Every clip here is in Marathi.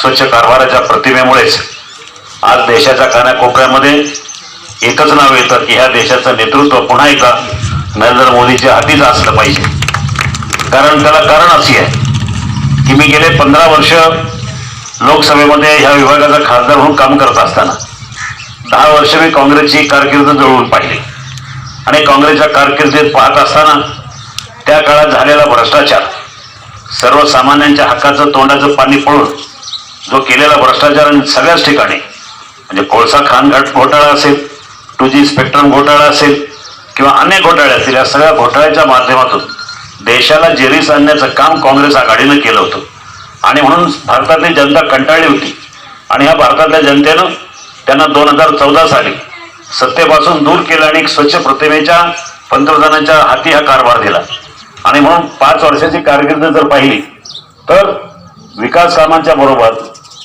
स्वच्छ कारभाराच्या प्रतिमेमुळेच आज देशाच्या कानाकोपऱ्यामध्ये एकच नाव येतं की ह्या देशाचं नेतृत्व पुन्हा एकदा नरेंद्र मोदीच्या हातीच असलं पाहिजे. कारण त्याला कारण अशी आहे की मी गेले पंधरा वर्ष लोकसभेमध्ये ह्या विभागाचा खासदार म्हणून काम करत असताना दहा वर्ष मी काँग्रेसची कारकीर्द जवळून पाहिली. आणि काँग्रेसच्या कारकिर्दीत पाहत असताना त्या काळात झालेला भ्रष्टाचार सर्वसामान्यांच्या हक्काचं तोंडाचं पाणी पळून जो केलेला भ्रष्टाचार आणि सगळ्याच ठिकाणी म्हणजे कोळसा खानघाट घोटाळा असेल टू जी स्पेक्ट्रम घोटाळा असेल किंवा अनेक घोटाळे असतील या सगळ्या घोटाळ्याच्या माध्यमातून देशाला जेरीस आणण्याचं काम काँग्रेस आघाडीनं केलं होतं. आणि म्हणून भारतातली जनता कंटाळली होती. आणि ह्या भारतातल्या जनतेनं त्यांना दोन हजार चौदा साली सत्तेपासून दूर केलं आणि एक स्वच्छ प्रतिमेच्या पंतप्रधानांच्या हाती हा कारभार दिला. आणि म्हणून पाच वर्षाची कारकीर्द जर पाहिली तर विकास कामांच्या बरोबर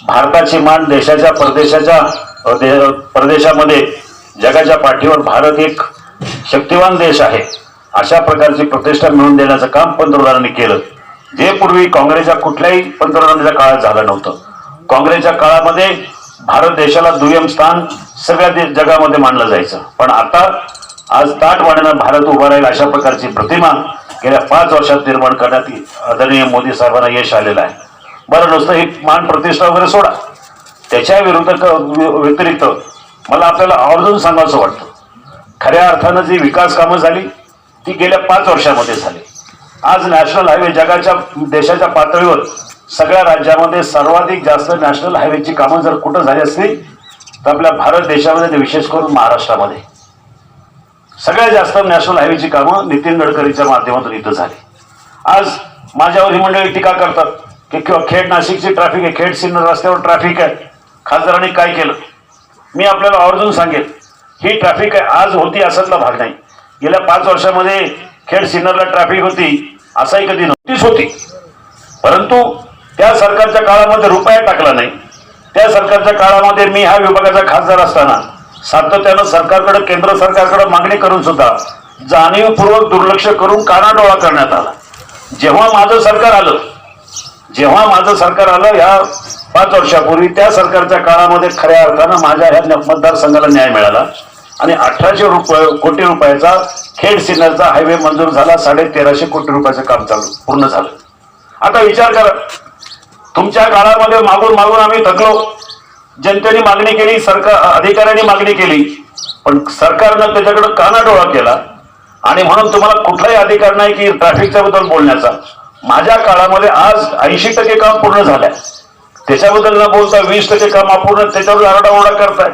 भारताची मान देशाच्या परदेशाच्या दे- परदेशामध्ये जगाच्या पाठीवर भारत एक शक्तिवान देश आहे. अशा प्रकारची प्रतिष्ठा मिळवून देण्याचं काम पंतप्रधानांनी केलं. जे पूर्वी काँग्रेसच्या कुठल्याही पंतप्रधानाच्या काळात झालं नव्हतं. काँग्रेसच्या काळामध्ये भारत देशाला दुय्यम स्थान सगळ्या देश जगामध्ये मानलं जायचं. पण आता आज ताटवाण्यानं भारत उभा राहील अशा प्रकारची प्रतिमा गेल्या पाच वर्षात निर्माण करण्यात आदरणीय मोदी साहेबांना यश आलेलं आहे. बरं नुसतं ही मान प्रतिष्ठा वगैरे सोडा. त्याच्या विरुद्ध क- व्यतिरिक्त मला आपल्याला आवर्जून सांगायचं वाटतं. खऱ्या अर्थानं जी विकास कामं झाली ती गेल्या पाच वर्षामध्ये झाली. आज नॅशनल हायवे जगाच्या देशाच्या पातळीवर सगळ्या राज्यामध्ये सर्वाधिक जास्त नॅशनल हायवेची कामं जर कुठं झाली असतील तर आपल्या भारत देशामध्ये आणि विशेष करून महाराष्ट्रामध्ये. सगळ्यात जास्त नॅशनल हायवेची कामं नितीन गडकरीच्या माध्यमातून इथं झाली. आज माझ्यावर ही मंडळी टीका करतात. की किंवा खेड नाशिकची ट्रॅफिक आहे. खेड सिन्नर रस्त्यावर ट्रॅफिक आहे. खासदारांनी काय केलं? मी आपल्याला आवर्जून सांगेन ही ट्रॅफिक आहे. आज होती असातला भाग नाही. गेल्या पाच वर्षामध्ये खेड सिन्नरला ट्रॅफिक होती असाही कधी नव्हतीच होती. परंतु त्या सरकारच्या काळामध्ये रुपया टाकला नाही. त्या सरकारच्या काळामध्ये मी ह्या विभागाचा खासदार असताना सातत्यानं सरकारकडे केंद्र सरकारकडे मागणी करून सुद्धा जाणीवपूर्वक दुर्लक्ष करून कानाडोळा करण्यात आला. जेव्हा माझं सरकार आलं जेव्हा माझं सरकार आलं ह्या पाच वर्षापूर्वी त्या सरकारच्या काळामध्ये खऱ्या अर्थानं माझ्या ह्या मतदारसंघाला न्याय मिळाला. आणि अठराशे रुपये कोटी रुपयाचा खेड सिन्नरचा हायवे मंजूर झाला साडे तेराशे कोटी रुपयाचं काम चालू पूर्ण झालं. आता विचार करा तुमच्या काळामध्ये मागून मागून आम्ही थकलो. जनतेने मागणी केली सरकार अधिकाऱ्यांनी मागणी केली पण सरकारनं त्याच्याकडे कानाडोळा केला. आणि म्हणून तुम्हाला कुठलाही अधिकार नाही की ट्रॅफिकच्या बद्दल बोलण्याचा. माझ्या काळामध्ये आज ऐंशी टक्के काम पूर्ण झालंय. त्याच्याबद्दल न बोलता वीस टक्के काम अपूर्ण त्याच्यावर आरडाओरडा करताय.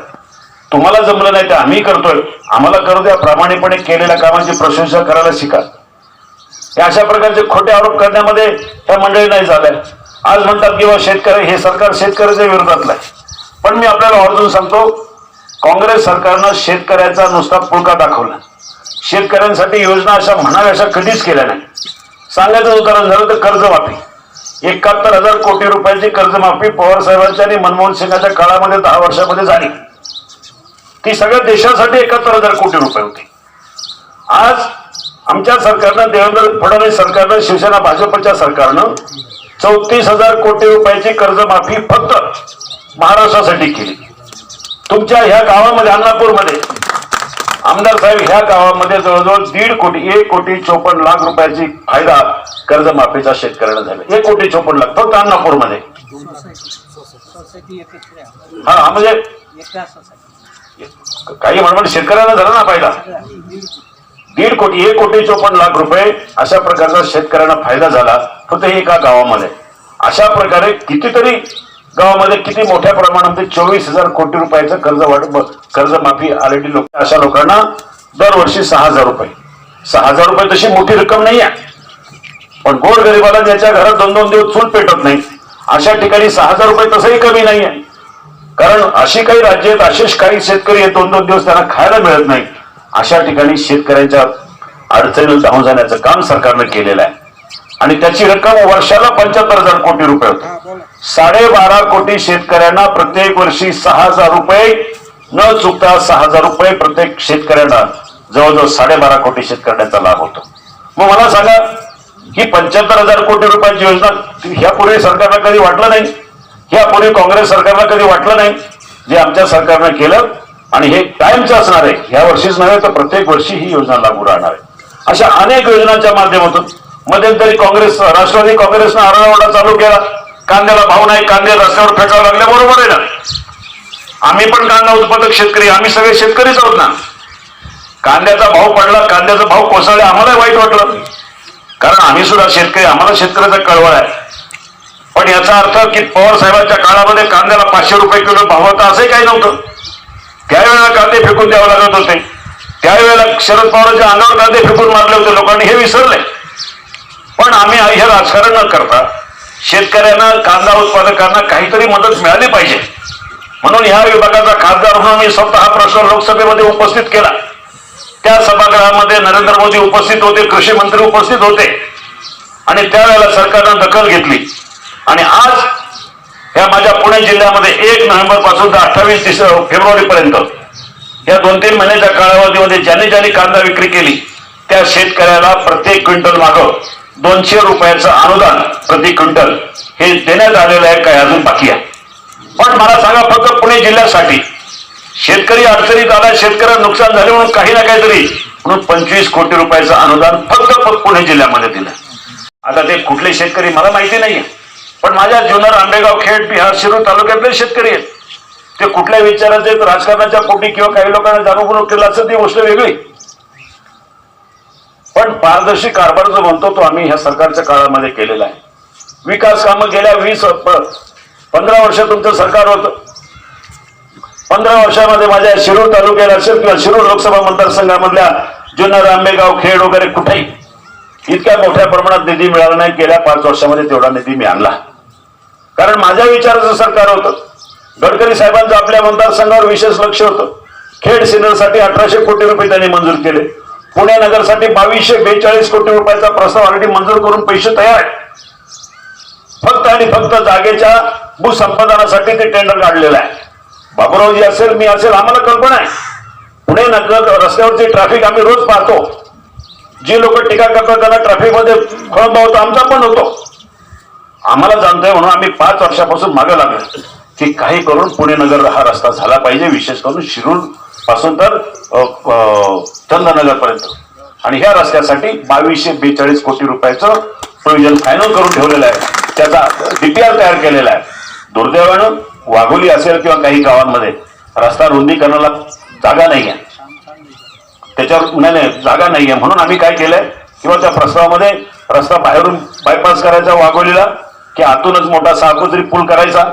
तुम्हाला जमलं नाही ते आम्ही करतोय. आम्हाला करू द्या. प्रामाणिकपणे केलेल्या कामाची प्रशंसा करायला शिका. हे अशा प्रकारचे खोटे आरोप करण्यामध्ये ह्या मंडळी नाही झाल्या. आज म्हणतात किंवा शेतकरी हे सरकार शेतकऱ्याच्या विरोधातलं आहे. पण मी आपल्याला आवर्जून सांगतो काँग्रेस सरकारनं शेतकऱ्याचा नुसता पुळका दाखवला. शेतकऱ्यांसाठी योजना अशा म्हणाव्या अशा कधीच केल्या नाही. सांगायचं उदाहरण झालं तर कर्जमाफी एकाहत्तर हजार कोटी रुपयांची कर्जमाफी पवार साहेबांच्या आणि मनमोहन सिंगाच्या काळामध्ये दहा वर्षामध्ये झाली. ती सगळ्या देशासाठी एकाहत्तर हजार कोटी रुपये होती. आज आमच्या सरकारनं देवेंद्र फडणवीस सरकारनं शिवसेना भाजपच्या सरकारनं चौतीस हजार कोटी रुपयाची कर्जमाफी फक्त महाराष्ट्रासाठी केली. तुमच्या ह्या गावामध्ये अन्नापूरमध्ये आमदार साहेब ह्या गावामध्ये जवळजवळ दीड कोटी एक कोटी चोपन्न लाख रुपयाची फायदा कर्जमाफीचा शेतकऱ्यांना झाला. एक कोटी चोपन्न लाख फक्त अन्नापूरमध्ये. हा म्हणजे काही म्हणून शेतकऱ्यांना झाला ना फायदा. दीड कोटी एक कोटी चोपन्न लाख रुपये अशा प्रकारचा शेतकऱ्यांना फायदा झाला फक्त एका गावामध्ये. अशा प्रकारे कितीतरी गावामध्ये किती मोठ्या प्रमाणामध्ये चोवीस हजार कोटी रुपयाचं कर्ज वाटप कर्जमाफी ऑलरेडी लोक अशा लोकांना दरवर्षी सहा हजार रुपये. सहा हजार रुपये तशी मोठी रक्कम नाही आहे पण गोर गरिबाला ज्याच्या घरात दोन दोन दिवस चूल पेटत नाही. अशा ठिकाणी सहा हजार रुपये तसंही कमी नाही आहे कारण अशी काही राज्य आहेत असेच काही शेतकरी आहेत दोन दोन दिवस त्यांना खायला मिळत नाही. अशा ठिकाणी शेतकऱ्यांच्या अडचणीला धावून जाण्याचं काम सरकारनं केलेलं आहे. आणि त्याची रक्कम वर्षाला पंच्याहत्तर हजार कोटी रुपये होते. साडेबारा कोटी शेतकऱ्यांना प्रत्येक वर्षी सहा हजार रुपये न चुकता सहा हजार रुपये प्रत्येक शेतकऱ्यांना जवळजवळ साडेबारा कोटी शेतकऱ्यांचा लाभ होतो. मग मला सांगा ही पंच्याहत्तर हजार कोटी रुपयाची योजना ह्यापूर्वी सरकारला कधी वाटलं नाही? यापूर्वी काँग्रेस सरकारला कधी वाटलं नाही? जे आमच्या सरकारनं केलं आणि हे कायमचं असणार आहे या वर्षीच नव्हे तर प्रत्येक वर्षी ही योजना लागू राहणार आहे. अशा अनेक योजनांच्या माध्यमातून मध्यंतरी काँग्रेस राष्ट्रवादी काँग्रेसनं आरडाओरडा चालू केला. कांद्याला भाव नाही कांदे रस्त्यावर फेकावं लागले बरोबर आहे ना? आम्ही पण कांदा उत्पादक शेतकरी आम्ही सगळे शेतकरीच आहोत ना. कांद्याचा भाव पडला कांद्याचा भाव कोसळला आम्हाला वाईट वाटलं. कारण आम्ही सुद्धा शेतकरी आम्हाला शेतकऱ्याचा कळवळ आहे. पण याचा अर्थ की पवार साहेबांच्या काळामध्ये कांद्याला पाचशे रुपये किलो भाव होता असंही काही नव्हतं. त्यावेळेला कांदे फेकून द्यावे लागत होते. त्यावेळेला शरद पवारांच्या अंगावर कांदे फेकून मारले होते लोकांनी हे विसरले. पण आम्ही हे राजकारण न करता शेतकऱ्यांना कांदा उत्पादकांना काहीतरी मदत मिळाली पाहिजे. म्हणून ह्या विभागाचा खासदार म्हणून मी स्वतः हा प्रश्न लोकसभेमध्ये उपस्थित केला. त्या सभागृहामध्ये नरेंद्र मोदी उपस्थित होते कृषी मंत्री उपस्थित होते. आणि त्यावेळेला सरकारनं दखल घेतली. आणि आज या माझ्या पुणे जिल्ह्यामध्ये एक नोव्हेंबरपासून तर अठ्ठावीस फेब्रुवारी पर्यंत या दोन तीन महिन्याच्या कालावधीमध्ये ज्यांनी ज्यांनी कांदा विक्री केली त्या शेतकऱ्याला प्रत्येक क्विंटल मागं दोनशे रुपयाचं अनुदान प्रति क्विंटल हे देण्यात आलेलं आहे काय अजून बाकी आहे. पण मला सांगा फक्त पुणे जिल्ह्यासाठी शेतकरी अडचणीत आला शेतकऱ्याला नुकसान झाले म्हणून काही ना काहीतरी म्हणून पंचवीस कोटी रुपयाचं अनुदान फक्त पुणे जिल्ह्यामध्ये दिलं. आता ते कुठले शेतकरी मला माहिती नाहीये. पण माझ्या जुन्नर आंबेगाव खेड बिहार शिरूर तालुक्यातले शेतकरी आहेत. ते कुठल्या विचाराचे राजकारणाच्या पोटी किंवा काही लोकांना जाणून केलं असं ती गोष्ट वेगळी. पण पारदर्शी कारभार जो म्हणतो तो आम्ही ह्या सरकारच्या काळामध्ये केलेला आहे. विकास कामं गेल्या वीस पंधरा वर्ष तुमचं सरकार होतं. पंधरा वर्षामध्ये माझ्या शिरूर तालुक्याला असेल किंवा शिरूर लोकसभा मतदारसंघामधल्या जुन्नर आंबेगाव खेड वगैरे कुठेही इतक्या मोठ्या प्रमाणात निधी मिळाला नाही. गेल्या पाच वर्षामध्ये तेवढा निधी मी आणला. कारण माझ्या विचाराचं सरकार होतं. गडकरी साहेबांचं आपल्या मतदारसंघावर विशेष लक्ष होतं. खेड सिनरसाठी अठराशे कोटी रुपये त्यांनी मंजूर केले. पुणे नगरसाठी बावीसशे बेचाळीस कोटी रुपयाचा प्रस्ताव ऑलरेडी मंजूर करून पैसे तयार आहेत. फक्त आणि फक्त जागेच्या भूसंपादनासाठी ते टेंडर काढलेलं आहे. बाबुरावजी असेल मी असेल आम्हाला कल्पना आहे. पुणे नगर रस्त्यावरची ट्रॅफिक आम्ही रोज पाहतो जी लोक टीका करतात त्यांना ट्रॅफिकमध्ये खळंबा होतो आमचा पण होतो. आम्हाला जाणतोय म्हणून आम्ही पाच वर्षापासून मागे लागलो की काही करून पुणे नगर हा रस्ता झाला पाहिजे विशेष करून शिरूर पासून तर चंदनगरपर्यंत. आणि ह्या रस्त्यासाठी बावीसशे बेचाळीस कोटी रुपयाचं प्रोविजन फायनल करून ठेवलेलं आहे. त्याचा डीपीआर तयार केलेला आहे. दुर्दैवानं वाघोली असेल किंवा काही गावांमध्ये रस्ता रुंदीकरणाला जागा नाही आहे त्याच्यावर नाही नाही जागा नाहीये. म्हणून आम्ही काय केलंय किंवा त्या प्रस्तावामध्ये रस्ता बाहेरून बायपास करायचा वाघोलीला की आतूनच मोठा साकोजरी पूल करायचा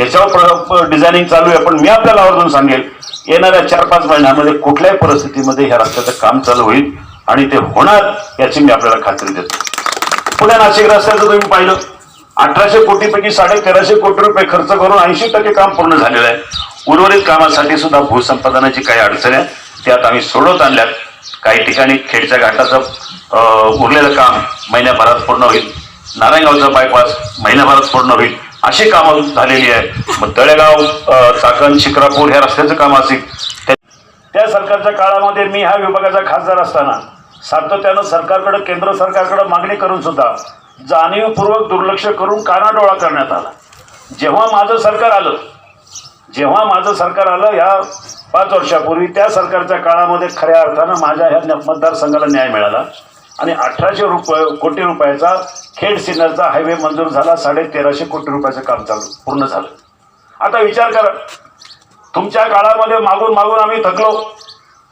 ह्याच्यावर डिझायनिंग चालू आहे. पण मी आपल्याला आवर्जून सांगेल येणाऱ्या चार पाच महिन्यामध्ये कुठल्याही परिस्थितीमध्ये ह्या रस्त्याचं काम चालू होईल आणि ते होणार याची मी आपल्याला खात्री देतो. पुणे नाशिक रस्त्याचं तुम्ही पाहिलं. अठराशे कोटीपैकी साडे तेराशे कोटी रुपये खर्च करून ऐंशी टक्के काम पूर्ण झालेलं आहे. उर्वरित कामासाठी सुद्धा भूसंपादनाची काही अडचणी आहेत त्यात आम्ही सोडवत आणल्यात. काही ठिकाणी खेडच्या घाटाचं उरलेलं काम महिन्याभरात पूर्ण होईल. नारायणगावचा बायपास महिन्याभरात पूर्ण होईल. अशी कामं झालेली आहे मग तळेगाव चाकण शिक्रापूर ह्या रस्त्याचं काम असेल. त्या- सरकारच्या काळामध्ये मी ह्या विभागाचा खासदार असताना सातत्यानं सरकारकडे केंद्र सरकारकडे मागणी करून सुद्धा जाणीवपूर्वक दुर्लक्ष करून कानाडोळा करण्यात आला. जेव्हा माझं सरकार आलं जेव्हा माझं सरकार आलं या पाच वर्षापूर्वी त्या सरकारच्या काळामध्ये खऱ्या अर्थानं माझ्या ह्या न- मतदारसंघाला न्याय मिळाला. आणि अठराशे रुपये कोटी रुपयाचा खेड सिन्नरचा हायवे मंजूर झाला साडे तेराशे कोटी रुपयाचं काम चालू पूर्ण झालं. आता विचार करा तुमच्या काळामध्ये मागून मागून आम्ही थकलो.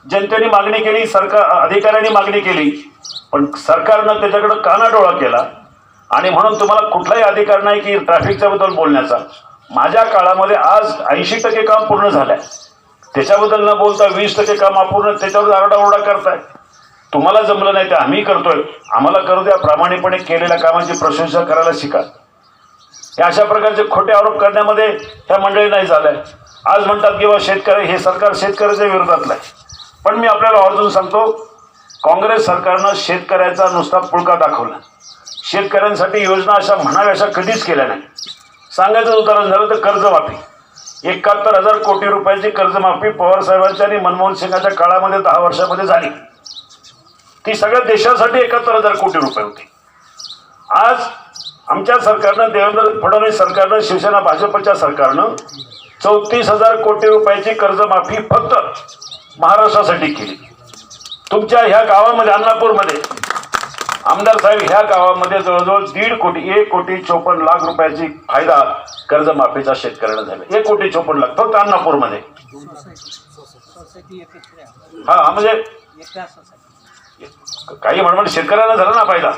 जनतेने मागणी केली सरकार अधिकाऱ्यांनी मागणी केली पण सरकारनं त्याच्याकडं कानाडोळा केला. आणि म्हणून तुम्हाला कुठलाही अधिकार नाही की ट्रॅफिकच्या बद्दल बोलण्याचा. माझ्या काळामध्ये आज ऐंशी टक्के काम पूर्ण झालंय. त्याच्याबद्दल न बोलता वीस टक्के काम अपूर्ण त्याच्यावर आरडाओरडा करताय. तुम्हाला जमलं नाही ते आम्ही करतोय. आम्हाला करू द्या प्रामाणिकपणे केलेल्या कामाची प्रशंसा करायला शिका. हे अशा प्रकारचे खोटे आरोप करण्यामध्ये ह्या मंडळी नाही झालंय. आज म्हणतात किंवा शेतकरी हे सरकार शेतकऱ्याच्या विरोधातलं आहे. पण मी आपल्याला आवर्जून सांगतो काँग्रेस सरकारनं शेतकऱ्याचा नुसता पुळका दाखवला. शेतकऱ्यांसाठी योजना अशा म्हणाव्या अशा कधीच केल्या नाही. सांगायचं उदाहरण झालं तर कर्जमाफी. एकाहत्तर हजार कोटी रुपयाची कर्जमाफी पवार साहेबांच्या आणि मनमोहन सिंगाच्या काळामध्ये दहा वर्षामध्ये झाली. ती सगळ्या देशासाठी एकाहत्तर हजार कोटी रुपये होती. आज आमच्या सरकारनं देवेंद्र फडणवीस सरकारनं शिवसेना भाजपच्या सरकारनं चौतीस हजार कोटी रुपयाची कर्जमाफी फक्त महाराष्ट्रासाठी केली. तुमच्या ह्या गावामध्ये अन्नापूरमध्ये आमदार साहेब ह्या गावामध्ये जवळजवळ दीड कोटी एक कोटी चोपन्न लाख रुपयाची फायदा कर्जमाफीचा शेतकऱ्यांना झाला. एक कोटी चोपन्न लाख फक्त अन्नापूरमध्ये. हा म्हणजे काही म्हणून शेतकऱ्यांना झाला ना फायदा?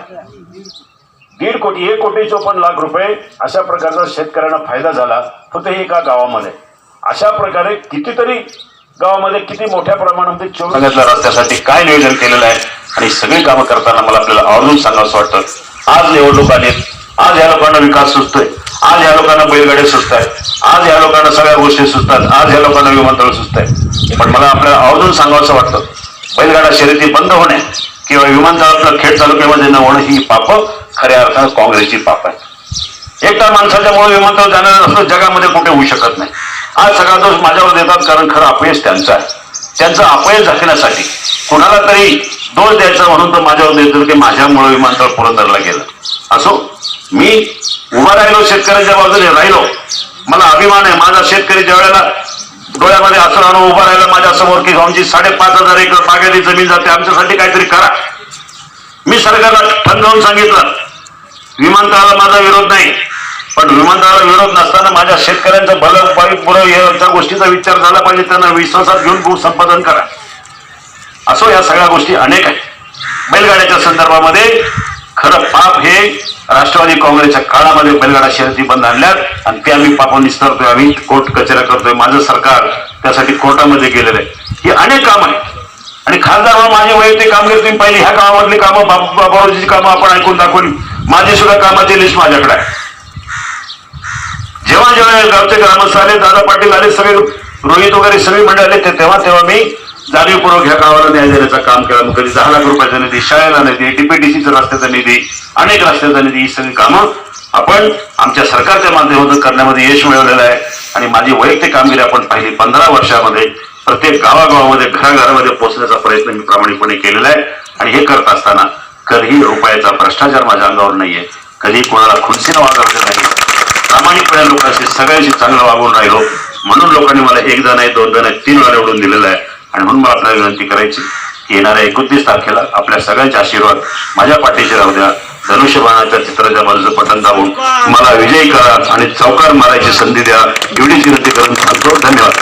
दीड कोटी एक कोटी चोपन्न लाख रुपये अशा प्रकारचा शेतकऱ्यांना फायदा झाला फक्त एका गावामध्ये. अशा प्रकारे कितीतरी गावामध्ये किती मोठ्या प्रमाणामध्ये चोवीस रस्त्यासाठी काय नियोजन केलेलं आहे आणि सगळी कामं करताना मला आपल्याला आवर्जून सांगावं वाटतं. आज निवडणूक आली. आज या लोकांना विकास सुचतोय. आज या लोकांना बैलगाड्या सुचत आहेत आज या लोकांना सगळ्या गोष्टी सुचतात. आज या लोकांना विमानतळ सुचत आहे पण मला आपल्याला आवर्जून सांगावं वाटतं. बैलगाडा शर्यती बंद होणे किंवा विमानतळातलं खेड तालुक्यामध्ये न होणं ही पापं खऱ्या अर्थानं काँग्रेसची पाप आहे एकटा माणसाच्या मुळे विमानतळ जाणार असं जगामध्ये कुठे होऊ शकत नाही. आज सगळा दोष माझ्यावर देतात कारण खरं अपयश त्यांचं आहे. त्यांचं अपयश झाकण्यासाठी कुणाला तरी दोष द्यायचा म्हणून तर माझ्यावर देतो की माझ्यामुळे विमानतळ पुरंदरला गेलं. असो मी उभा राहिलो शेतकऱ्यांच्या बाजूने राहिलो. मला अभिमान आहे. माझा शेतकरी ज्या वेळेला डोळ्यामध्ये असं आणून उभा राहिला माझ्यासमोर की गावची साडेपाच हजार एकर बागायती जमीन जाते आमच्यासाठी काहीतरी करा. मी सरकारला ठणकावून सांगितलं विमानतळाला माझा विरोध नाही पण विमानतळाला विरोध नसताना माझ्या शेतकऱ्यांचं भलं वाईट बुरं या गोष्टीचा विचार झाला पाहिजे त्यांना विश्वासात घेऊन भूसंपादन करा. असो या सगळ्या गोष्टी अनेक आहेत. बैलगाड्याच्या संदर्भामध्ये खरं पाप हे राष्ट्रवादी काँग्रेसच्या काळामध्ये बैलगाडा शर्यती बंद आणल्यात आणि ते आम्ही पाप निस्तरतोय आम्ही कोर्ट कचेऱ्या करतोय माझं सरकार त्यासाठी कोर्टामध्ये गेलेलं आहे. ही अनेक काम आहेत. आणि खासदार म्हणून माझी वैयक्तिक कामगिरी तुम्ही पाहिली ह्या कामामधली कामं बाबाजीची कामं आपण ऐकून दाखवली. माझी सुद्धा कामाची लिस्ट माझ्याकडे आहे. जेव्हा जेव्हा गावचे ग्रामस्थ आले दादा पाटील आले सगळे रोहित वगैरे सगळे मंडळ आले ते तेव्हा तेव्हा मी जाणीवपूर्वक ह्या गावाला न्याय देण्याचं काम केलं. मग कधी दहा लाख रुपयाचा निधी शाळेला निधी डीपीडीसीचा रस्त्याचा निधी अनेक रस्त्याचा निधी ही सगळी कामं आपण आमच्या सरकारच्या माध्यमातून करण्यामध्ये यश मिळवलेलं आहे. आणि माझी वैयक्तिक कामगिरी आपण पाहिली पंधरा वर्षामध्ये प्रत्येक गावागावामध्ये घराघरामध्ये पोहोचण्याचा प्रयत्न मी प्रामाणिकपणे केलेला आहे. आणि हे करत असताना कधीही रुपयाचा भ्रष्टाचार माझ्या अंगावर नाहीये. कधी कोणाला खुनसीनं वागवलं नाही. प्रामाणिकपणे लोकांशी सगळ्यांशी चांगलं वागून राहिलो. म्हणून लोकांनी मला एकदा नाही दोनदा नाही तीन वेळा निवडून दिलेलं आहे. आणि म्हणून मला आपल्याला विनंती करायची की येणाऱ्या एकोणतीस तारखेला आपल्या सगळ्यांचे आशीर्वाद माझ्या पाठीशी राहू द्या. धनुष्यबाणाच्या चित्राच्या बाजूचं पठण दाबून मला विजयी करा आणि चौकार मारायची संधी द्या. एवढीच विनंती करून सांगतो धन्यवाद.